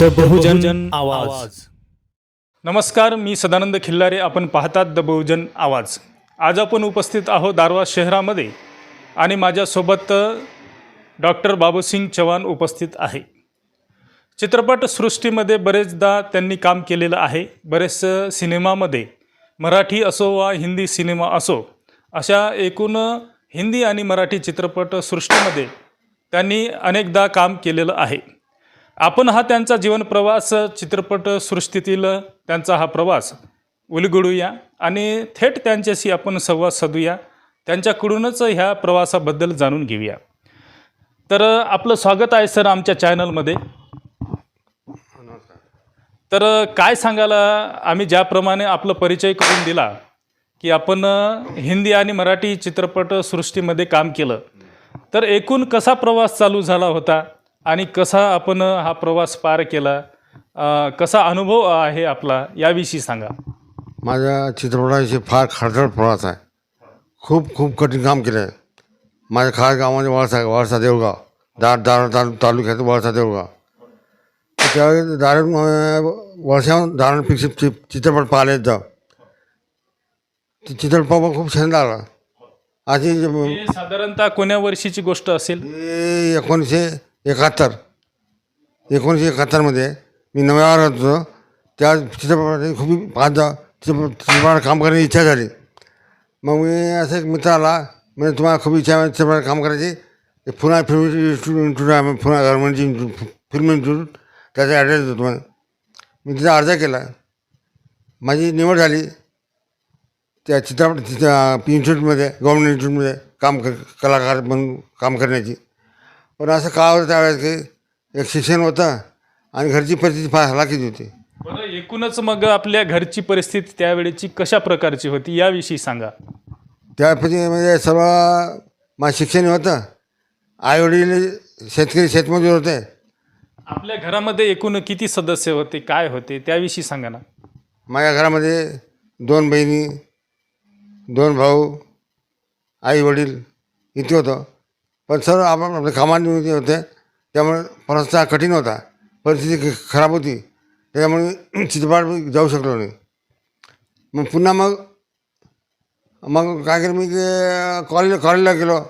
The बहुजन आवाज. नमस्कार मी सदानंद खिल्लारे. आपण पाहतात द बहुजन आवाज. आज आपण उपस्थित आहोत दारवा शहरामध्ये आणि माझ्यासोबत डॉक्टर बाबूसिंग चव्हाण उपस्थित आहे. चित्रपटसृष्टीमध्ये बरेचदा त्यांनी काम केलेलं आहे. बरेच सिनेमामध्ये मराठी असो वा हिंदी सिनेमा असो अशा एकूण हिंदी आणि मराठी चित्रपटसृष्टीमध्ये त्यांनी अनेकदा काम केलेलं आहे. आपण हा त्यांचा जीवनप्रवास चित्रपटसृष्टीतील त्यांचा हा प्रवास उलगडूया आणि थेट त्यांच्याशी आपण संवाद साधूया. त्यांच्याकडूनच ह्या प्रवासाबद्दल जाणून घेऊया. तर आपलं स्वागत आहे सर आमच्या चॅनलमध्ये. तर काय सांगायला आम्ही ज्याप्रमाणे आपलं परिचय करून दिला की आपण हिंदी आणि मराठी चित्रपटसृष्टीमध्ये काम केलं. तर एकूण कसा प्रवास चालू झाला होता? आणि कसा आपण हा प्रवास पार केला अ, कसा अनुभव आहे आपला याविषयी सांगा. माझ्या चित्रपटाविषयी फार खडतर प्रवास आहे. खूप खूप कठीण काम केलं आहे माझ्या खास गावामध्ये वळसा वळसा देऊळगाव दार दार तालु तालुक्यात वळसा तर त्यावेळी दारण वर्षाहून दारण पिक्चर चि चित्रपट पाहायला येतं ते चित्रपट पाहून खूप छंद लागला अशी जे- हे साधारणतः कोण्या वर्षीची गोष्ट असेल? हे एकोणीसशे एकाहत्तर. एकोणीसशे एकाहत्तरमध्ये मी नव्यावर होतो. त्या चित्रपटात खूप पाच चित्रपट चित्रपटात काम करण्याची इच्छा झाली. मग मी असं एक मित्र आला. म्हणजे तुम्हाला खूप इच्छा आहे चित्रपटात काम करायची. ते पुन्हा फिल्म इन्स्टिट्यूट आहे पुन्हा गव्हर्नमेंटची फिल्म इन्स्टिट्यूट. त्याचा ॲड्रेस देतो तुम्हाला. मी तिचा अर्ज केला. माझी निवड झाली. त्या चित्रपट इन्स्टिट्यूटमध्ये गव्हर्मेंट इन्स्टिट्यूटमध्ये काम क कलाकार म्हणून काम करण्याची. पण असं का होतं त्यावेळेस की एक शिक्षण होतं आणि घरची परिस्थिती फार हलाखीची होती. बरं एकूणच मग आपल्या घरची परिस्थिती त्यावेळेची कशा प्रकारची होती याविषयी सांगा. त्यापैकी म्हणजे सर्व माझं शिक्षण होतं. आईवडील शेतकरी शेतमजूर होते. आपल्या घरामध्ये एकूण किती सदस्य होते काय होते त्याविषयी सांगा ना. माझ्या घरामध्ये दोन बहिणी दोन भाऊ आई वडील इथे होतं. पण सर्व आपण आपल्या कामानिमित्त होते. त्यामुळे प्रवास कठीण होता. परिस्थिती खराब होती. त्याच्यामुळे चित्रपट जाऊ शकलो नाही. मग पुन्हा मग मग काय केलं मी कॉलेज कॉलेजला गेलो.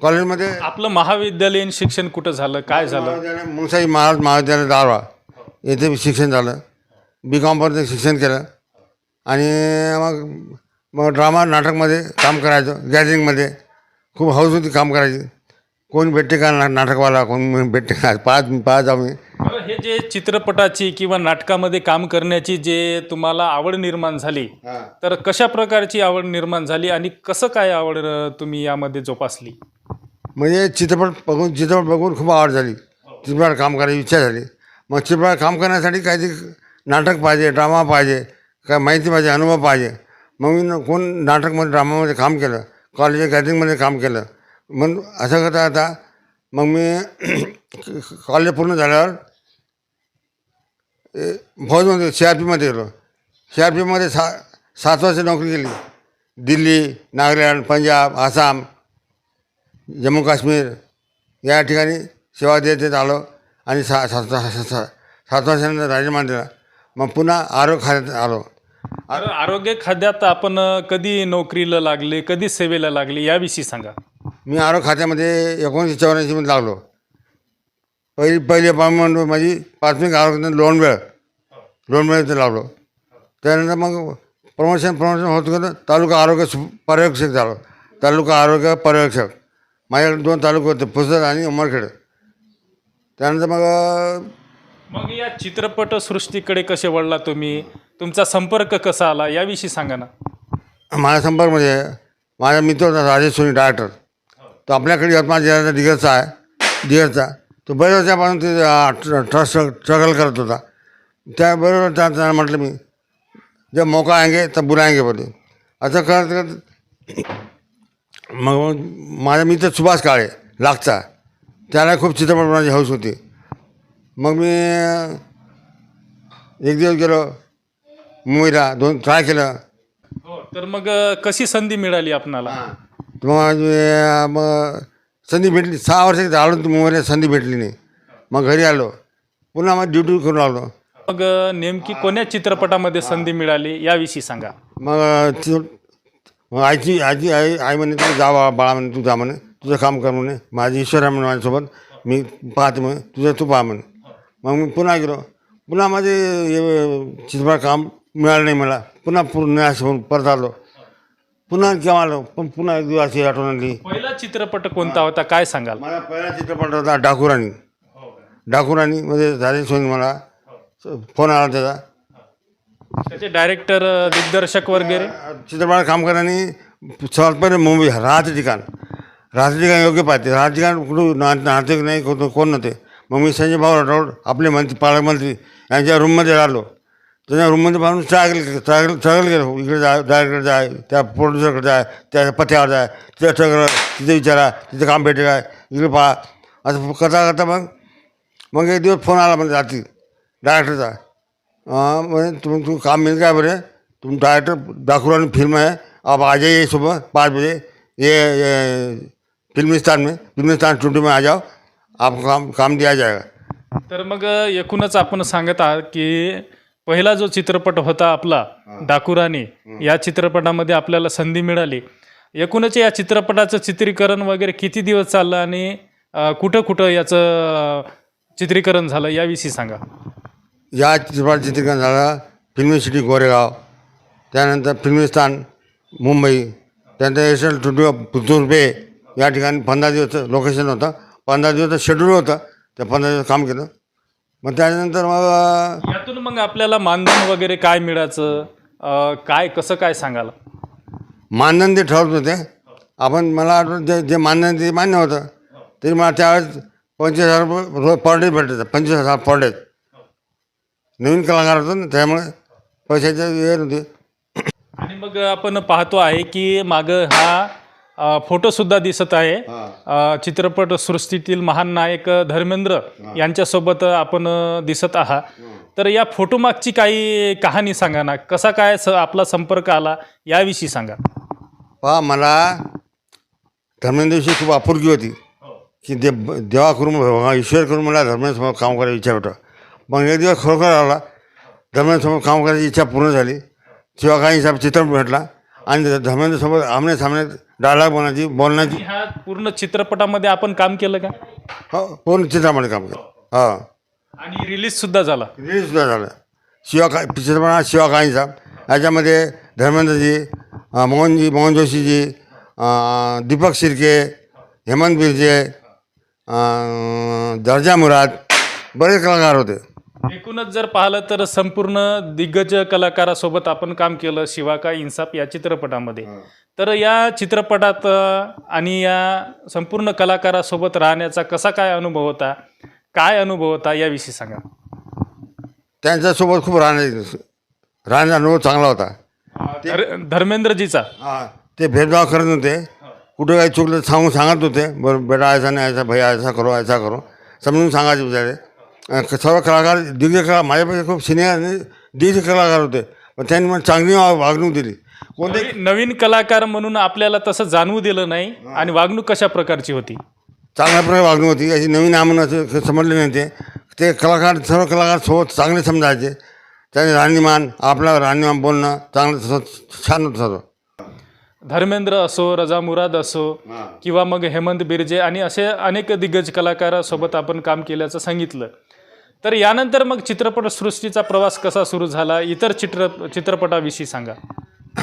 कॉलेजमध्ये आपलं महाविद्यालयीन शिक्षण कुठं झालं? काय झालं? मुंगसाई महाराज महाविद्यालय दारवा येथे शिक्षण झालं. बी कॉमपर्यंत शिक्षण केलं. आणि मग मग ड्रामा नाटकमध्ये काम करायचं. गॅदरिंगमध्ये खूप हौस होती काम करायची. कोण भेटते का ना नाटकवाला? कोण भेटते का? पाच पाच आम्ही. बरं, हे जे चित्रपटाची किंवा नाटकामध्ये काम करण्याची जे तुम्हाला आवड निर्माण झाली तर कशा प्रकारची आवड निर्माण झाली आणि कसं काय आवड अ, तुम्ही यामध्ये जोपासली? म्हणजे चित्रपट बघून चित्रपट बघून खूप आवड झाली. चित्रपटात काम करायची इच्छा झाली. मग चित्रपटात काम करण्यासाठी काहीतरी नाटक पाहिजे ड्रामा पाहिजे काय माहिती पाहिजे अनुभव पाहिजे. मग मी न- कोण नाटकमध्ये ड्रामामध्ये काम केलं कॉलेज गॅदरिंगमध्ये काम केलं मग असं करता आता. मग मी कॉलेज पूर्ण झाल्यावर ए, फौजमध्ये सी आर पीमध्ये गेलो. सी आर पीमध्ये सा सात वर्ष नोकरी केली. दिल्ली नागालँड पंजाब आसाम जम्मू काश्मीर या ठिकाणी सेवा देत देत आलो आणि सा सात सा- सात वर्षानंतर राजीनामा दिला. मग पुन्हा आरोग्य खात्यात आलो. आरोग्य खात्यात आपण कधी नोकरीला लागले कधी सेवेला लागले याविषयी सांगा. मी आरोग्य खात्यामध्ये एकोणीसशे चौऱ्याऐंशीमध्ये लागलो. पहिली पहिली अपॉइंटमेंट माझी प्राथमिक आरोग्य लोण वेळ लोण वेळ इथे लागलो. त्यानंतर मग प्रमोशन प्रमोशन होत गेलं तालुका आरोग्य सु पर्यवेक्षक झालो. तालुका आरोग्य पर्यवेक्षक. माझ्याकडे दोन तालुके होते पुसद आणि उमरखेड. त्यानंतर मग मग या चित्रपटसृष्टीकडे कसे वळला तुम्ही? तुमचा संपर्क कसा आला? याविषयी सांगा ना. माझ्या संपर्कमध्ये माझा मित्र होता राजेश सोनी डायरेक्टर तो आपल्याकडे यवतमाळ जिल्ह्याचा दिग्गजचा आहे दिग्गजचा तो बऱ्याच वर्षापासून ते ट्रस्ट स्ट्रगल करत होता. त्याबरोबर त्या त्याला म्हटलं मी जब मौका आएंगे तब बुलाएंगे बोले असं करत करत मग माझा मित्र सुभाष काळे लागचा त्याला खूप चित्रपट बनवायची हौस होती. मग मी एक दिवस गेलो मुंबईला दोन ट्राय केलं. हो तर मग कशी संधी मिळाली आपणाला? तर मग संधी भेटली. सहा वर्षाची आलो मुंबईला संधी भेटली नाही. मग घरी आलो. पुन्हा मग ड्युटी करू लागलो मग नेमकी कोण्या चित्रपटामध्ये संधी मिळाली याविषयी सांगा. मग ती- मग आईची आजी आई आई म्हणे तू जा बा बाळा म्हणे तू जा म्हणे. तुझं काम कर म्हणे. माझी ईश्वर आहे म्हणे माझ्यासोबत. मी पाहते म्हणे. तुझं तू पहा म्हणे. मग मी पुन्हा गेलो. पुन्हा माझे हे चित्रपट काम मिळालं नाही मला. पुन्हा पूर्ण निराश होऊन परत आलो. पुन्हा केव्हा आलो पण पुन्हा एक दिवस आठवण आली. पहिला चित्रपट कोणता होता? काय सांगाल? माझा पहिला चित्रपट होता डाकुराणी. डाकुराणी मध्ये झाले सोयी मला फोन आला त्याचा. त्याचे डायरेक्टर दिग्दर्शक वगैरे? चित्रपटात काम करताना सर्वात पहिले मुंबई राहते ठिकाण राहते ठिकाण योग्य पाहते. राहते ठिकाण कुठं ना नाते नाही कोण कोण नव्हते. मग मी संजय भाऊ राठोड आपले मंत्री पालकमंत्री यांच्या रूममध्ये राहिलो. त्यांना रूममध्ये बांधून चागल चागल चागल गेलो. इकडे जा डायरेक्टर जाय त्या प्रोड्युसरकडे जाय त्या पत्त्यावर जाय तिथे सगळं तिथे विचारा तिथे काम भेटेल काय इकडे पहा. असं करता करता मग मग एक दिवस फोन आला म्हणजे रात्री. डायरेक्टरचा अं, म्हणे तुम तुम काम मिळेल काय बरे? तुम डायरेक्टर डाकुरानी फिल्म आहे. आप आ जाइए सुबह पाँच बजे. ये, ये फिल्मिस्तान में फिल्मिस्तान स्टुडियो में आ जाओ. आपको काम काम दिया जाएगा. तर मग एकूणच आपण सांगत आहात की पहिला जो चित्रपट होता आपला डाकुराणी या चित्रपटामध्ये आपल्याला संधी मिळाली. एकूणच या चित्रपटाचं चित्रीकरण वगैरे किती दिवस चाललं आणि कुठं कुठं याचं चित्रीकरण झालं याविषयी सांगा. या चित्रपट चित्रीकरण झालं फिल्मी सिटी गोरेगाव त्यानंतर फिल्मिस्तान मुंबई त्यानंतर एशियल स्टुडिओ पुतूर बे या ठिकाणी पंधरा दिवस लोकेशन होतं. पंधरा दिवस शेड्यूल होतं. त्या पंधरा दिवस काम केलं. मग त्याच्यानंतर मग मग आपल्याला मानधन वगैरे काय मिळायचं? अ, काय कसं काय सांगाल? मानधन ते ठरवत होते. आपण मला आठवतं जे जे मानधन ते मान्य होतं तरी मला त्यावेळेस पंचवीस हजार रुपये रोज पर डे भेटायचं पंचवीस हजार पर डे नवीन कलाकार होतो ना त्यामुळे पैशाचे हे नव्हते आणि मग आपण पाहतो आहे की मागं हा फोटोसुद्धा दिसत आहे. चित्रपट सृष्टीतील महान नायक धर्मेंद्र यांच्यासोबत आपण दिसत आहात. तर या फोटोमागची काही कहाणी सांगा ना. कसा काय स आपला संपर्क आला याविषयी सांगा. पहा मला धर्मेंद्रविषयी खूप आपुलकी होती. की दे देवा करून ईश्वर करून मला धर्मेंद्रसमोर काम करायची इच्छा होतं. मग एक दिवस खरोखर आला. धर्मेंद्रसमोर काम करायची इच्छा पूर्ण झाली. शिवाकाळीचा चित्रपट भेटला आणि धर्मेंद्रसोबत आमने सामने डायलॉग बोलण्याची ह्या पूर्ण चित्रपटामध्ये आपण काम केलं का? हो पूर्ण चित्रामध्ये काम केलं. हो. आणि रिलीज सुद्धा झाला. रिलीज सुद्धा झालं. शिवाका चित्रपट शिवाकाळीचा याच्यामध्ये धर्मेंद्रजी अं, मोहनजी मोहन जोशीजी अं, दीपक शिर्के हेमंत बिर्जे अं, दर्जा मुराद बरेच कलाकार होते. एकूणच जर पाहिलं तर संपूर्ण दिग्गज कलाकारासोबत आपण काम केलं शिवा का इन्साफ या चित्रपटामध्ये. तर या चित्रपटात आणि या संपूर्ण कलाकारासोबत राहण्याचा कसा काय अनुभव होता काय अनुभव होता याविषयी सांगा. त्यांच्यासोबत खूप राहण्याची राहण्याचा अनुभव चांगला होता. धर- धर्मेंद्रजीचा. हां ते भेदभाव करत नव्हते. कुठं काही चुकलं सांगून सांगत होते बरं बेटा ऐसा नाही ऐसा भैया ऐसा करो ऐसा करो. समजून सांगायचे बिचारे. सर्व कलाकार कला माझ्यापेक्षा खूप सिनियर आणि दिग्गज कलाकार होते. पण त्यांनी मला चांगली वा- वागणूक दिली. कोणते नवीन- नवीन कलाकार म्हणून आपल्याला तसं जाणवू दिलं नाही आणि वागणूक कशा प्रकारची होती? चांगल्या प्रकारे वागणूक होती. अशी नवीन आम्हाला असं समजले नाही ते. ते कलाकार सर्व कलाकार सोबत चांगले समजायचे. त्याने राहणीमान आपलं राहणीमान बोलणं चांगलं स- छान होतं सर्व. धर्मेंद्र असो रजा मुराद असो किंवा मग हेमंत बिर्जे आणि असे अनेक दिग्गज कलाकारासोबत आपण काम केल्याचं सांगितलं. तर यानंतर मग चित्रपटसृष्टीचा प्रवास कसा सुरू झाला? इतर चित्र चित्रपटाविषयी सांगा.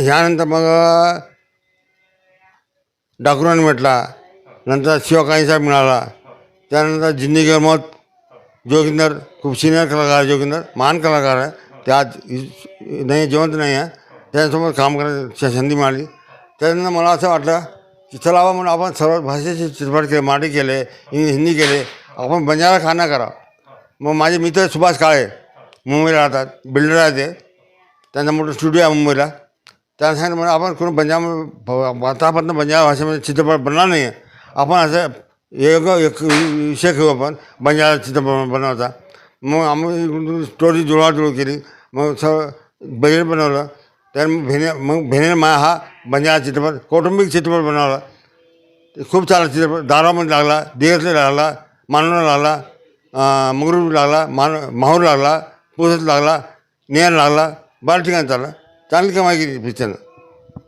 यानंतर मग डाकुरान भेटला नंतर शिवकाळीचा मिळाला त्यानंतर जिंदगी मत जोगिंदर खूप सिनियर कलाकार जोगिंदर महान कलाकार आहे. ते आज नाही जिवंत नाही आहे. त्यांच्यासोबत काम करायची संधी मिळाली. त्यानंतर मला असं वाटलं की चला म्हणून आपण सर्व भाषेचे चित्रपट केले मराठी केले हिंदी केले आपण बंजारा खाना करा मग माझे मित्र सुभाष काळे मुंबईला राहतात बिल्डर आहे ते. त्यांचा मोठं स्टुडिओ आहे मुंबईला. त्यांना सांगितलं म्हणजे आपण कोण पंजाब आतापर्यंत पंजाब भाषेमध्ये चित्रपट बनला नाही आहे आपण असं एक एक विषय घेऊ आपण पंजाब चित्रपट बनवता मग आम्ही स्टोरी जुळवाजुळव केली. मग सर्व बजेट बनवलं. तर मग भेने मग भेने माया हा पंजाब चित्रपट कौटुंबिक चित्रपट बनवला. खूप चांगला चित्रपट दारामध्ये लागला देहतला लागला मानवाला लागला. मंगरूळ लागला मान माहूर लागला पुसत लागला नेर लागला बऱ्याच ठिकाणी चालला. चांगली कमाई केली पिक्चरनं.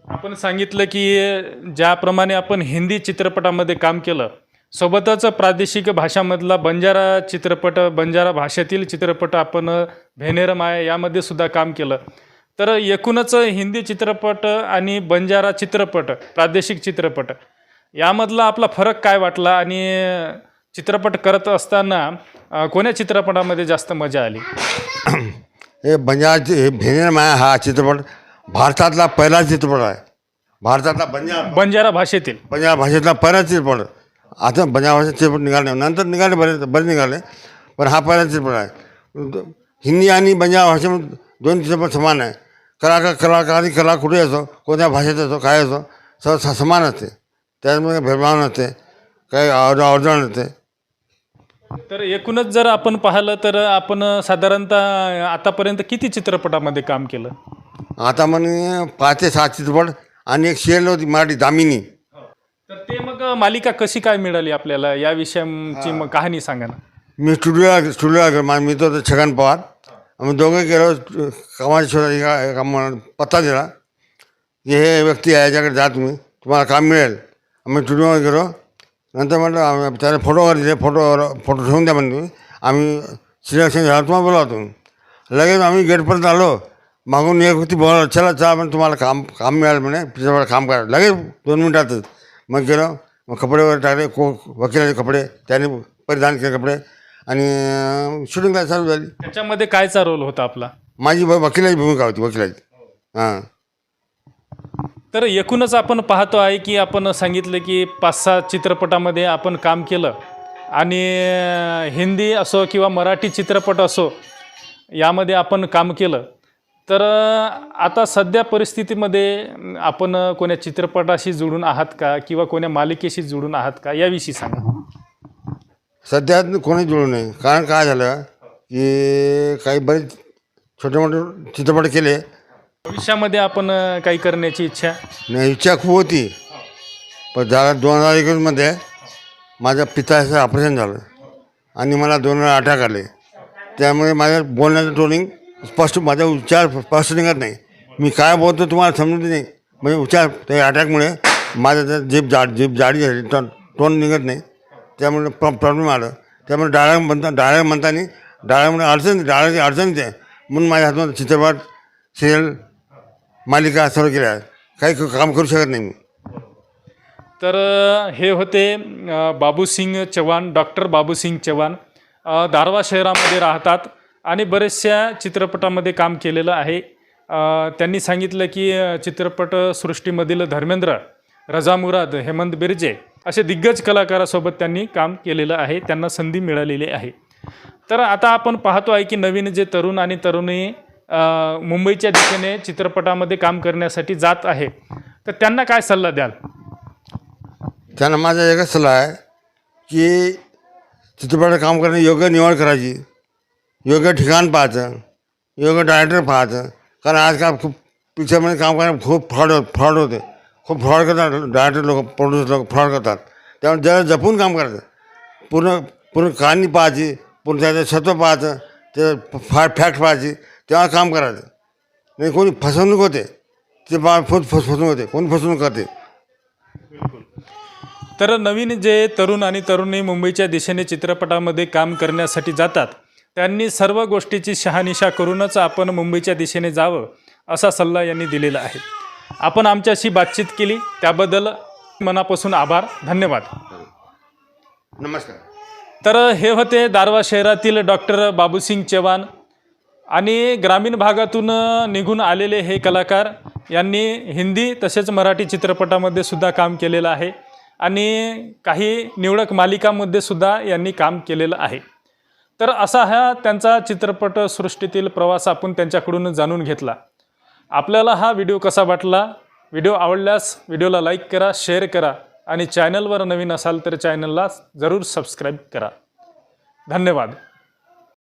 आपण सांगितलं की ज्याप्रमाणे आपण हिंदी चित्रपटामध्ये काम केलं सोबतच प्रादेशिक भाषामधला बंजारा चित्रपट बंजारा भाषेतील चित्रपट आपण भेनेर माया यामध्ये सुद्धा काम केलं. तर एकूणच हिंदी चित्रपट आणि बंजारा चित्रपट प्रादेशिक चित्रपट यामधला आपला फरक काय वाटला आणि चित्रपट करत असताना अ, कोण्या चित्रपटामध्ये जास्त मजा आली? हे बंजाराचे हे भेनेर माया हा चित्रपट भारतातला पहिला चित्रपट आहे. भारतातला बंजारा बंजारा भाषेतील. बंजारा भाषेतला पहिला चित्रपट. आता बंजारा भाषेत चित्रपट निघाले नंतर निघाले बरेच बरेच निघाले. पण हा पहिला चित्रपट आहे. हिंदी आणि बंजारा भाषेमध्ये दोन चित्रपट समान आहे. कलाकार कलाकारी कला कुठे असो कोणत्या भाषेत असो काय असो सर्व स- समान असते. त्याच्यामध्ये भेदभाव नसते काही अड अडचण नसते तर एकूणच जर आपण पाहिलं तर आपण साधारणतः आतापर्यंत किती चित्रपटामध्ये काम केलं? आता म्हणे पाच ते सात चित्रपट आणि एक सिरियल होती मराठी दामिनी. तर ते मग मालिका कशी काय मिळाली आपल्याला? या विषयाची मग कहाणी सांगा ना. मी स्टुडिओला स्टुडिओला गेलो माझा मित्र होता छगन पवार. आम्ही दोघे गेलो कामाच्या पत्ता दिला. की हे व्यक्ती आहे याच्याकडे जा तुम्ही. तुम्हाला काम मिळेल. आम्ही स्टुडिओवर गेलो. नंतर म्हटलं आम्ही त्याला फोटो वगैरे दिले फोटो फोटो ठेवून द्या तुम्ही आम्ही सिलेक्शन झालं तुम्हाला बोलावतो लगेच आम्ही गेटपर्यंत आलो. मागून एक व्यक्ती बोला चला चला पण तुम्हाला काम काम मिळालं म्हणे त्याच्यावर काम करा. लगेच दोन मिनटातच मग गेलो. मग कपडे वगैरे टाकले को वकिलाचे कपडे त्याने परिधान केले कपडे आणि शूटिंगला चालू झाली. त्याच्यामध्ये कायचा रोल होता आपला? माझी वकिलाची भूमिका होती वकिलाची. हां. तर एकूणच आपण पाहतो आहे की आपण सांगितलं की पाच सहा चित्रपटामध्ये आपण काम केलं. आणि हिंदी असो किंवा मराठी चित्रपट असो यामध्ये आपण काम केलं. तर आता सध्या परिस्थितीमध्ये आपण कोण्या चित्रपटाशी जुळून आहात का किंवा कोण्या मालिकेशी जुळून आहात का याविषयी सांगा. सध्या कोणी जुळू नये कारण काय झालं की काही बरेच छोटे मोठे चित्रपट केले. भविष्यामध्ये आपण काही करण्याची इच्छा? नाही इच्छा खूप होती. पण झाला दोन हजार एकवीसमध्ये माझ्या पिताचं ऑपरेशन झालं आणि मला दोन वेळा अटॅक आले त्यामुळे माझ्या बोलण्याचं टोनिंग स्पष्ट माझा उच्चार स्पष्ट निघत नाही. मी काय बोलतो तुम्हाला समजत नाही. म्हणजे उच्चार त्या अटॅकमुळे माझ्या त्या जीप जाड जीप जाडी झाली टोन टोन निघत नाही. त्यामुळे प्रॉ प्रॉब्लेम आलं. त्यामुळे डाळ्या म्हणता डाळ्या म्हणताना डाळ्यामुळे अडचण डाळ्याची अडचण आहे. म्हणून माझ्या हातून चित्रपट सिरियल मालिका सर्व केल्या. काही क- काम करू शकत नाही मी. तर अ, हे होते अ, बाबूसिंग चव्हाण डॉक्टर बाबूसिंग चव्हाण. अ, दारवा शहरामध्ये राहतात आणि बरेचशा चित्रपटामध्ये काम केलेलं आहे. अ, त्यांनी सांगितलं की अ, चित्रपटसृष्टीमधील धर्मेंद्र रजा मुराद हेमंत बिर्जे असे दिग्गज कलाकारासोबत त्यांनी काम केलेलं आहे. त्यांना संधी मिळालेली आहे. तर आता आपण पाहतो आहे की नवीन जे तरुण आणि तरुणी मुंबईच्या दिशेने चित्रपटामध्ये काम करण्यासाठी जात आहे. तर त्यांना काय सल्ला द्याल? त्यांना माझा एकच सल्ला आहे की चित्रपटात काम करणे योग्य निवड करायची योग्य ठिकाण पाहायचं योग्य डायरेक्टर पाहायचं. कारण आजकाल खूप पिक्चरमध्ये काम करणे खूप फ्रॉड फ्रॉड होते. खूप फ्रॉड करतात डायरेक्टर लोक प्रोड्युसर लोक फ्रॉड करतात. त्यामुळे जरा जपून काम करायचं पूर्ण पूर्ण कहाणी पाहायची पूर्ण त्याचं सत्व पाहायचं ते फॅ फॅक्ट पाहायची तेव्हा काम करायचं. नाही कोणी फसवणूक होते ते पा फस फसवणूक होते कोणी फसवणूक करते. तर नवीन जे तरुण आणि तरुणी मुंबईच्या दिशेने चित्रपटामध्ये काम करण्यासाठी जातात त्यांनी सर्व गोष्टीची शहानिशा करूनच आपण मुंबईच्या दिशेने जावं असा सल्ला यांनी दिलेला आहे. आपण आमच्याशी बातचीत केली त्याबद्दल मनापासून आभार धन्यवाद. नमस्कार. तर हे होते दारवा शहरातील डॉक्टर बाबूसिंग चव्हाण. आणि ग्रामीण भागातून निघून आलेले हे कलाकार यांनी हिंदी तसेच मराठी चित्रपटामध्ये सुद्धा काम केलेलं आहे. आणि काही निवडक मालिकांमध्ये सुद्धा यांनी काम केलेलं आहे. तर असा हा त्यांचा चित्रपटसृष्टीतील प्रवास आपण त्यांच्याकडून जाणून घेतला. आपल्याला हा व्हिडिओ कसा वाटला? व्हिडिओ आवडल्यास व्हिडिओला लाईक करा शेअर करा आणि चॅनलवर नवीन असाल तर चॅनलला जरूर सबस्क्राईब करा. धन्यवाद.